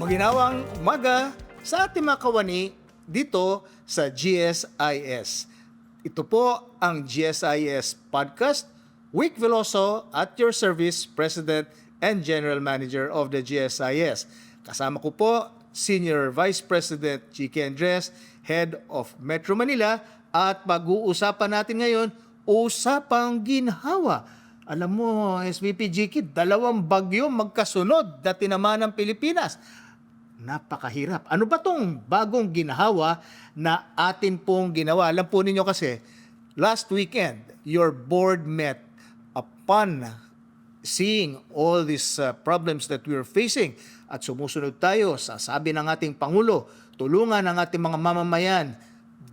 Maginawang umaga sa ating mga kawani dito sa GSIS. Ito po ang GSIS Podcast. Wick Veloso at your service, President and General Manager of the GSIS. Kasama ko po, Senior Vice President Chike Andres, Head of Metro Manila, at pag-uusapan natin ngayon, usapang ginhawa. Alam mo, SVP GK, dalawang bagyo magkasunod na tinamaan ng Pilipinas. Napakahirap. Ano ba tong bagong ginhawa na atin pong ginawa? Alam po ninyo kasi, last weekend, your board met upon seeing all these uh, problems that we are facing at sumusunod tayo sa sabi ng ating Pangulo, tulungan ang ating mga mamamayan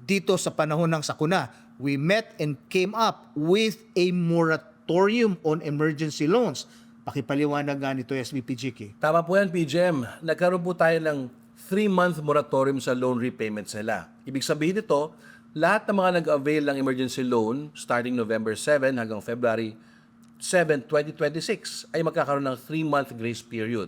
dito sa panahon ng sakuna. We met and came up with a moratorium on emergency loans. Pakipaliwanag nga nito, SVP. Tama po yan, PGM. Nagkaroon po tayo ng 3-month moratorium sa loan repayments nila. Ibig sabihin nito, lahat ng mga nag-avail ng emergency loan starting November 7 hanggang February 7, 2026 ay magkakaroon ng 3-month grace period.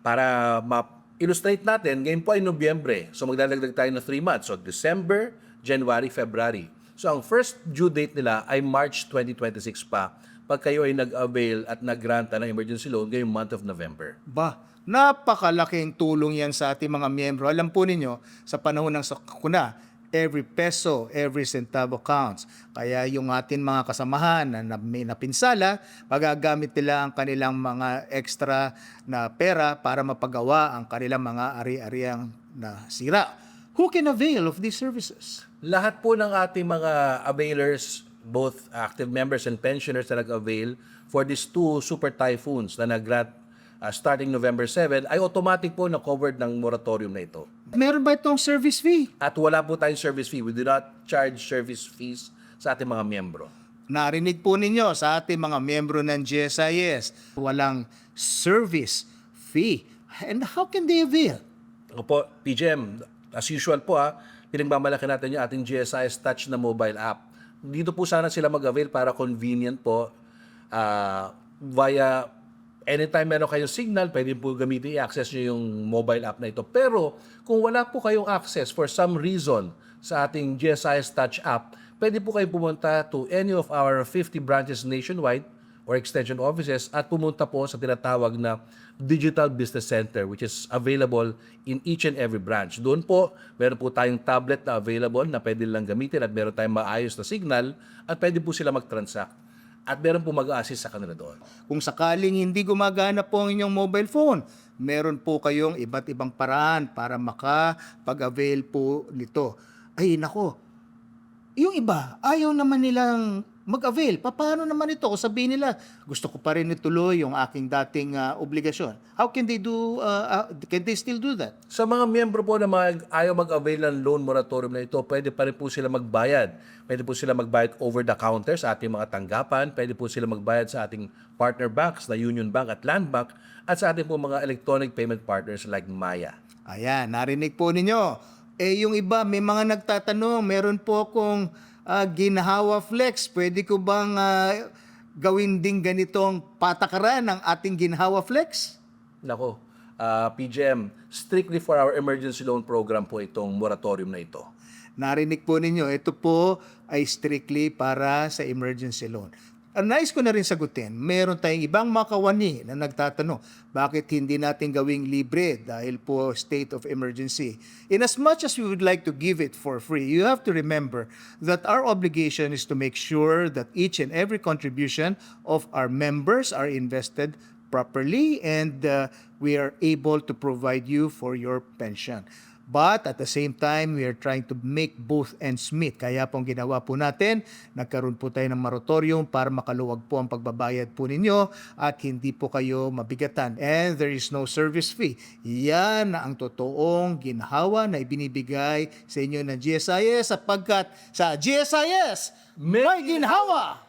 Para ma-illustrate natin, ngayon po ay Nobyembre. So magdadagdag tayo ng 3 months. So December, January, February. So ang first due date nila ay March 2026 pa pag kayo ay nag-avail at nag-granta ng emergency loan ngayong month of November. Ba, napakalaking tulong yan sa ating mga miyembro. Alam po ninyo, sa panahon ng sakuna, every peso, every centavo counts. Kaya yung ating mga kasamahan na, na may napinsala, magagamit nila ang kanilang mga extra na pera para mapagawa ang kanilang mga ari-ariang na sira. Who can avail of these services? Lahat po ng ating mga availers, both active members and pensioners na nag-avail for these two super typhoons na nag-grant uh, starting November 7 ay automatic po na covered ng moratorium na ito. Meron ba itong service fee? At wala po tayong service fee. We do not charge service fees sa ating mga miyembro. Narinig po ninyo sa ating mga miyembro ng GSIS, walang service fee. And how can they avail? Ako po, PGM, as usual po ha, pinagmamalaki natin yung ating GSIS Touch na mobile app. Dito po sana sila mag-avail para convenient po ah, via anytime meron kayong signal, pwede po gamitin i-access nyo yung mobile app na ito. Pero kung wala po kayong access for some reason sa ating GSIS Touch app, pwede po kayo pumunta to any of our 50 branches nationwide or extension offices at pumunta po sa tinatawag na Digital Business Center which is available in each and every branch. Doon po, meron po tayong tablet na available na pwede lang gamitin at meron tayong maayos na signal at pwede po sila mag-transact. At meron po mag-assist sa kanila doon. Kung sakaling hindi gumagana po ang inyong mobile phone, meron po kayong iba't ibang paraan para makapag-avail po nito. Ay, nako. Yung iba, ayaw naman nilang mag-avail. Paano naman ito? Kung sabihin nila, gusto ko pa rin ituloy yung aking dating ah, obligasyon. How can they do, ah, ah, can they still do that? Sa mga miyembro po na mag, ayaw mag-avail ng loan moratorium na ito, pwede pa rin po sila magbayad. Pwede po sila magbayad over the counter sa ating mga tanggapan. Pwede po sila magbayad sa ating partner banks na Union Bank at Land Bank at sa ating po mga electronic payment partners like Maya. Ayan, narinig po ninyo. Eh, yung iba, may mga nagtatanong, meron po akong ah, ginhawa flex. Pwede ko bang ah, gawin din ganitong patakaran ng ating ginhawa flex? Nako, ah, PGM, strictly for our emergency loan program po itong moratorium na ito. Narinig po ninyo, ito po ay strictly para sa emergency loan. Ang nais ko na rin sagutin, meron tayong ibang makawani na nagtatanong, bakit hindi natin gawing libre dahil po state of emergency? In as much as we would like to give it for free, you have to remember that our obligation is to make sure that each and every contribution of our members are invested properly and uh, we are able to provide you for your pension. But at the same time, we are trying to make both ends meet. Kaya pong ginawa po natin, nagkaroon po tayo ng moratorium para makaluwag po ang pagbabayad po ninyo at hindi po kayo mabigatan. And there is no service fee. Yan ang totoong ginhawa na ibinibigay sa inyo ng GSIS sapagkat sa GSIS, may ginhawa!